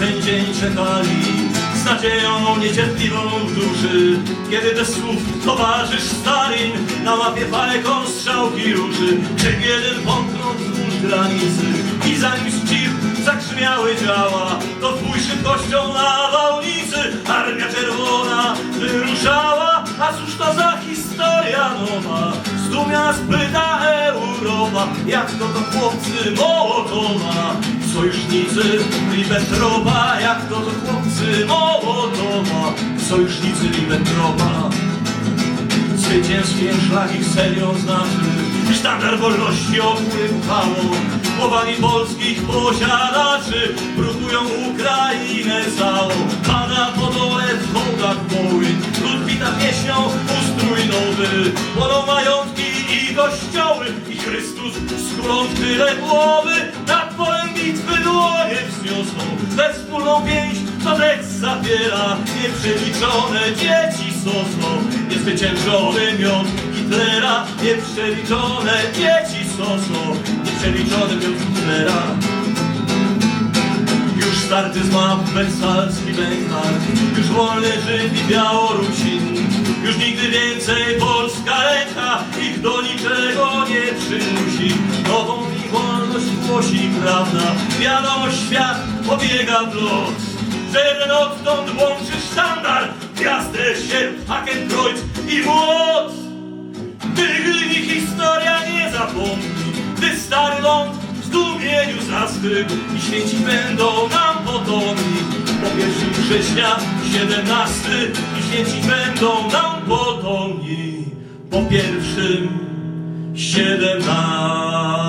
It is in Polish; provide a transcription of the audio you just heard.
ten dzień czekali z nadzieją niecierpliwą w duszy. Kiedy do słów towarzysz Stalin na łapie fajką strzałki ruszy, czy jeden pomknął wzdłuż granicy i zanim z cich zagrzmiały działa, to twój szybkością nawałnicy historia nowa? Zdumia spyta Europa, jak to to chłopcy Mołotowa, sojusznicy Ribbentropa, jak to to chłopcy Mołotowa, sojusznicy Ribbentropa. Zwycięstwem szlak ich serią znaczy Sztandar wolności opływało Głowami polskich posiadaczy Brukują Ukrainę całą. Pada po dole w hołdach woły Lud wita pieśnią nowy Płoną majątki i kościoły I Chrystus z królą w tyle głowy. Nad polem bitwy dłonie wzniosą. We wspólną pięść co rzecz zawiera Nieprzeliczone dzieci sosną. Niezwyciężony miot Hitlera. Nieprzeliczone dzieci sosną. Nieprzeliczony miot Hitlera. Już starty z map wersalski Benchmark Już wolny Żyd i Białorusin. Już więcej polska ręka Ich do niczego nie przymusi Nową mi wolność głosi prawda Wiadomość świat pobiega w los. Że odtąd łączy sztandar Gwiazdę, sierp, Hakenkreuz i młot. Tygli historia nie zapomni, gdy stary ląd w zdumieniu zastygł i święci będą nam potomni. Po pierwszym września 17 i święci będą nam potomni. Po pierwszym 17.